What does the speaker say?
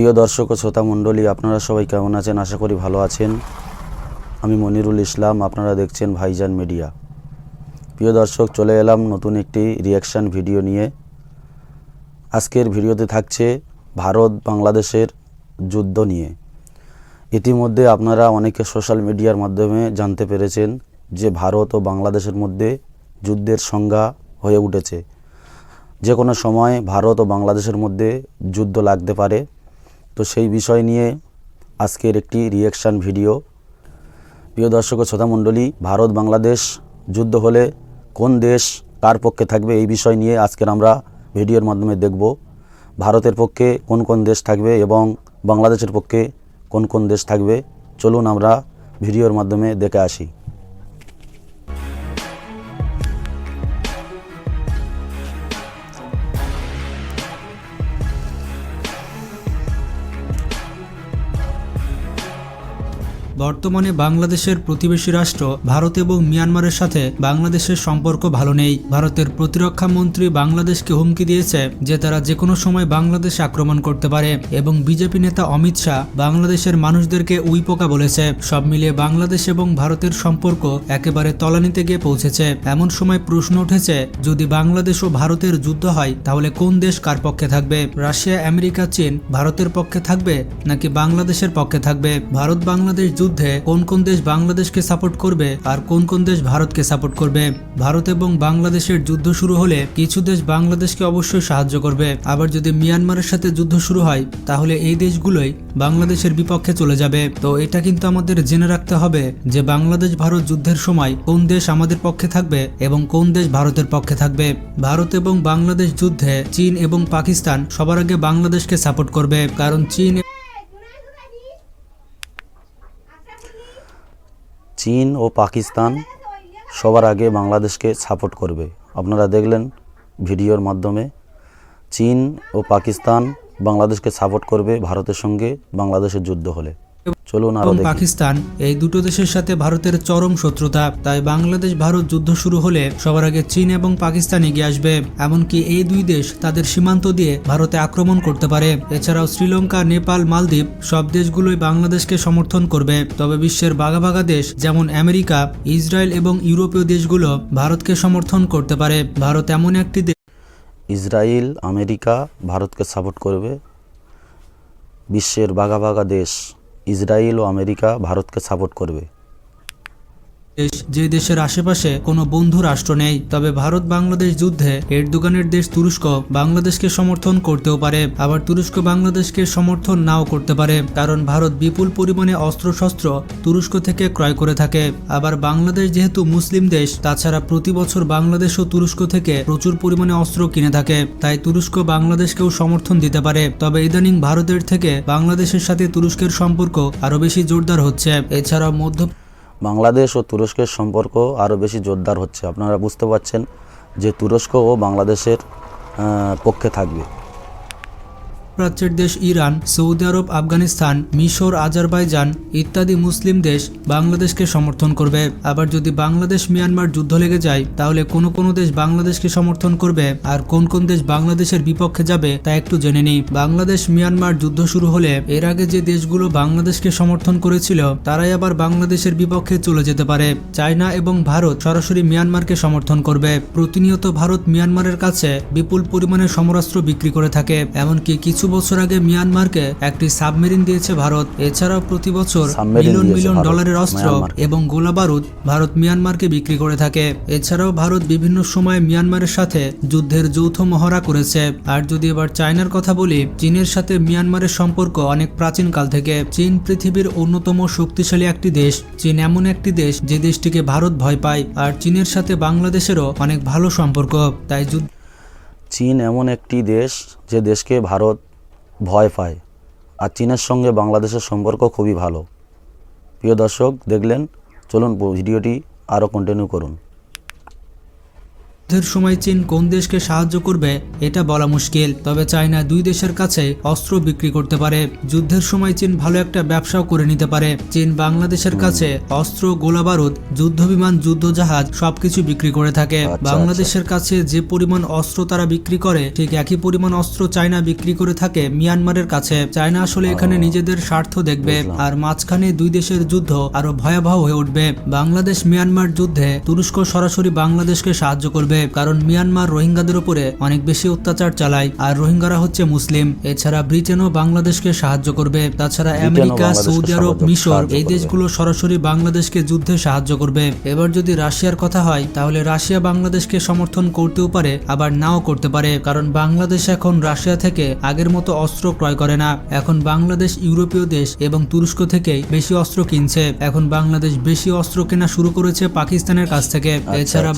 প্রিয় দর্শক ও শ্রোতা মণ্ডলী, আপনারা সবাই কেমন আছেন? আশা করি ভালো আছেন। আমি মনিরুল ইসলাম, আপনারা দেখছেন ভাইজান মিডিয়া। প্রিয় দর্শক, চলে এলাম নতুন একটি রিয়াকশান ভিডিও নিয়ে। আজকের ভিডিওতে থাকছে ভারত বাংলাদেশের যুদ্ধ নিয়ে। ইতিমধ্যে আপনারা অনেকে সোশ্যাল মিডিয়ার মাধ্যমে জানতে পেরেছেন যে ভারত ও বাংলাদেশের মধ্যে যুদ্ধের সংজ্ঞা হয়ে উঠেছে। যে কোনো সময় ভারত ও বাংলাদেশের মধ্যে যুদ্ধ লাগতে পারে। তো সেই বিষয় নিয়ে আজকের একটি রিয়াকশান ভিডিও প্রিয় দর্শক ও শ্রোতামণ্ডলী ভারত, বাংলাদেশ যুদ্ধ হলে কোন দেশ কার পক্ষে থাকবে এই বিষয় নিয়ে আজকের আমরা ভিডিওর মাধ্যমে দেখব। ভারতের পক্ষে কোন কোন দেশ থাকবে এবং বাংলাদেশের পক্ষে কোন কোন দেশ থাকবে? চলুন আমরা ভিডিওর মাধ্যমে দেখে আসি। বর্তমানে বাংলাদেশের প্রতিবেশী রাষ্ট্র ভারত এবং মিয়ানমারের সাথে বাংলাদেশের সম্পর্ক ভালো নেই। ভারতের প্রতিরক্ষা মন্ত্রী বাংলাদেশকে হুমকি দিয়েছে যে তারা যে কোনো সময় বাংলাদেশ আক্রমণ করতে পারে এবং বিজেপি নেতা অমিত শাহ বাংলাদেশের মানুষদেরকে উইপোকা বলেছে। সব মিলিয়ে বাংলাদেশ এবং ভারতের সম্পর্ক একেবারে তলানিতে গিয়ে পৌঁছেছে। এমন সময় প্রশ্ন উঠেছে, যদি বাংলাদেশ ও ভারতের যুদ্ধ হয়, তাহলে কোন দেশ কার পক্ষে থাকবে? রাশিয়া, আমেরিকা, চীন ভারতের পক্ষে থাকবে নাকি বাংলাদেশের পক্ষে থাকবে? ভারত বাংলাদেশ যুদ্ধে কোন কোন দেশ বাংলাদেশকে সাপোর্ট করবে আর কোন কোন দেশ ভারতকে সাপোর্ট করবে। ভারত এবং বাংলাদেশের যুদ্ধ শুরু হলে কিছু দেশ বাংলাদেশকে অবশ্যই সাহায্য করবে। আবার যদি মিয়ানমারের সাথে যুদ্ধ শুরু হয়, তাহলে এই দেশগুলোই বাংলাদেশের বিপক্ষে চলে যাবে। তো এটা কিন্তু আমাদের জেনে রাখতে হবে যে বাংলাদেশ ভারত যুদ্ধের সময় কোন দেশ আমাদের পক্ষে থাকবে এবং কোন দেশ ভারতের পক্ষে থাকবে। ভারত এবং বাংলাদেশ যুদ্ধে চীন এবং পাকিস্তান সবার আগে বাংলাদেশকে সাপোর্ট করবে, কারণ চীন চীন ও পাকিস্তান সবার আগে বাংলাদেশকে সাপোর্ট করবে। আপনারা দেখলেন ভিডিওর মাধ্যমে চীন ও পাকিস্তান বাংলাদেশকে সাপোর্ট করবে ভারতের সঙ্গে বাংলাদেশের যুদ্ধ হলে। চলুন এবং পাকিস্তান এই দুটো দেশের সাথে ভারতের চরম শত্রুতা। তাই বাংলাদেশ ভারত যুদ্ধ শুরু হলে সবার আগে চীন এবং পাকিস্তান এগিয়ে আসবে। এমনকি এই দুই দেশ তাদের সীমান্ত দিয়ে ভারতে আক্রমণ করতে পারে। এছাড়াও শ্রীলঙ্কা নেপাল মালদ্বীপ সব দেশগুলোই বাংলাদেশকে সমর্থন করবে। তবে বিশ্বের বাঘা বাঘা দেশ যেমন আমেরিকা ইসরায়েল এবং ইউরোপীয় দেশগুলো ভারতকে সমর্থন করতে পারে। ভারত এমন একটি দেশ ইসরায়েল আমেরিকা ভারতকে সাপোর্ট করবে। বিশ্বের বাঘা বাঘা দেশ। ইসরায়েল ও আমেরিকা ভারতকে সাপোর্ট করবে। দেশ, যে দেশের আশেপাশে কোনো বন্ধু রাষ্ট্র নেই, তবে ভারত বাংলাদেশ যুদ্ধে এরদোগানের দেশ তুরস্ক বাংলাদেশকে সমর্থন করতেও পারে, আবার তুরস্ক বাংলাদেশকে সমর্থন নাও করতে পারে, কারণ ভারত বিপুল পরিমাণে অস্ত্রশস্ত্র তুরস্ক থেকে ক্রয় করে থাকে। আবার বাংলাদেশ যেহেতু মুসলিম দেশ, তাছাড়া প্রতি বছর বাংলাদেশ ও তুরস্ক থেকে প্রচুর পরিমাণে অস্ত্র কিনে থাকে, তাই তুরস্ক বাংলাদেশকেও সমর্থন দিতে পারে। তবে ইদানিং ভারতের থেকে বাংলাদেশের সাথে তুরস্কের সম্পর্ক আরও বেশি জোরদার হচ্ছে। এছাড়াও মধ্য বাংলাদেশ ও তুরস্কের সম্পর্ক আরও বেশি জোরদার হচ্ছে। আপনারা বুঝতে পারছেন যে তুরস্ক ও বাংলাদেশের পক্ষে থাকবে। প্রাচ্যের দেশ ইরান, সৌদি আরব, আফগানিস্তান, মিশর, আজারবাইজান ইত্যাদি মুসলিম দেশ বাংলাদেশকে সমর্থন করবে। আবার যদি বাংলাদেশ মিয়ানমার যুদ্ধ লেগে যায়, তাহলে কোন কোন দেশ বাংলাদেশকে সমর্থন করবে। আর কোন কোন দেশ বাংলাদেশের বিপক্ষে যাবে, তা একটু জেনে নিই। বাংলাদেশ মিয়ানমার যুদ্ধ শুরু হলে এর আগে যে দেশগুলো বাংলাদেশকে সমর্থন করেছিল, তারাই আবার বাংলাদেশের বিপক্ষে চলে যেতে পারে। চায়না এবং ভারত সরাসরি মিয়ানমারকে সমর্থন করবে। প্রতিনিয়ত ভারত মিয়ানমারের কাছে বিপুল পরিমাণে সমরাস্ত্র বিক্রি করে থাকে, এমনকি কিছু বছর আগে মিয়ানমারকে একটি সাবমেরিন দিয়েছে ভারত। এছাড়াও প্রতি বছর মিলিয়ন মিলিয়ন ডলারের অস্ত্র এবং গোলা বারুদ ভারত মিয়ানমারকে বিক্রি করে থাকে। এছাড়াও ভারত বিভিন্ন সময় মিয়ানমারের সাথে যুদ্ধের যৌথ মহড়া করেছে। আর যদি এবার চায়নার কথা বলি চীনের সাথে মিয়ানমারের সম্পর্ক অনেক প্রাচীনকাল থেকে। চীন পৃথিবীর অন্যতম শক্তিশালী একটি দেশ। চীন এমন একটি দেশ যে দেশটিকে ভারত ভয় পায়। আর চীনের সাথে বাংলাদেশেরও অনেক ভালো সম্পর্ক। তাই যুদ্ধ চীন এমন একটি দেশ যে দেশকে ভারত ভয় পায়। আর চীনের সঙ্গে বাংলাদেশের সম্পর্ক খুবই ভালো। প্রিয় দর্শক, দেখলেন? চলুন ভিডিওটি আরও কন্টিনিউ করুন। যুদ্ধের সময় চীন কোন দেশকে সাহায্য করবে এটা বলা মুশকিল। তবে চায়না দুই দেশের কাছে অস্ত্র বিক্রি করতে পারে। যুদ্ধের সময় চীন ভালো একটা ব্যবসাও করে নিতে পারে। চীন বাংলাদেশের কাছে অস্ত্র গোলা গোলাবারুদ যুদ্ধবিমান যুদ্ধজাহাজ সবকিছু বিক্রি করে থাকে। আচ্ছা, বাংলাদেশের কাছে যে পরিমাণ অস্ত্র তারা বিক্রি করে ঠিক একই পরিমাণ অস্ত্র চায়না বিক্রি করে থাকে মিয়ানমারের কাছে। চায়না আসলে এখানে নিজেদের স্বার্থ দেখবে। আর মাঝখানে দুই দেশের যুদ্ধ আরও ভয়াবহ হয়ে উঠবে। বাংলাদেশ মিয়ানমার যুদ্ধে তুরস্ক সরাসরি বাংলাদেশকে সাহায্য করবে। কারণ মিয়ানমার রোহিঙ্গাদের উপরে অনেক বেশি অত্যাচার চালায় আর রোহিঙ্গারা হচ্ছে মুসলিম। এছাড়া ব্রিটেনও বাংলাদেশকে সাহায্য করবে। তাছাড়া আমেরিকা সৌদি আরব মিশর এই দেশগুলো সরাসরি বাংলাদেশকে যুদ্ধে সাহায্য করবে। এবার যদি রাশিয়ার কথা হয় তাহলে রাশিয়া বাংলাদেশকে সমর্থন করতেও পারে আবার নাও করতে পারে। কারণ বাংলাদেশ এখন রাশিয়া থেকে আগের মতো অস্ত্র ক্রয় করে না। এখন বাংলাদেশ ইউরোপীয় দেশ এবং তুরস্ক থেকে বেশি অস্ত্র কিনছে। এখন বাংলাদেশ বেশি অস্ত্র কেনা শুরু করেছে পাকিস্তানের কাছ থেকে। এছাড়া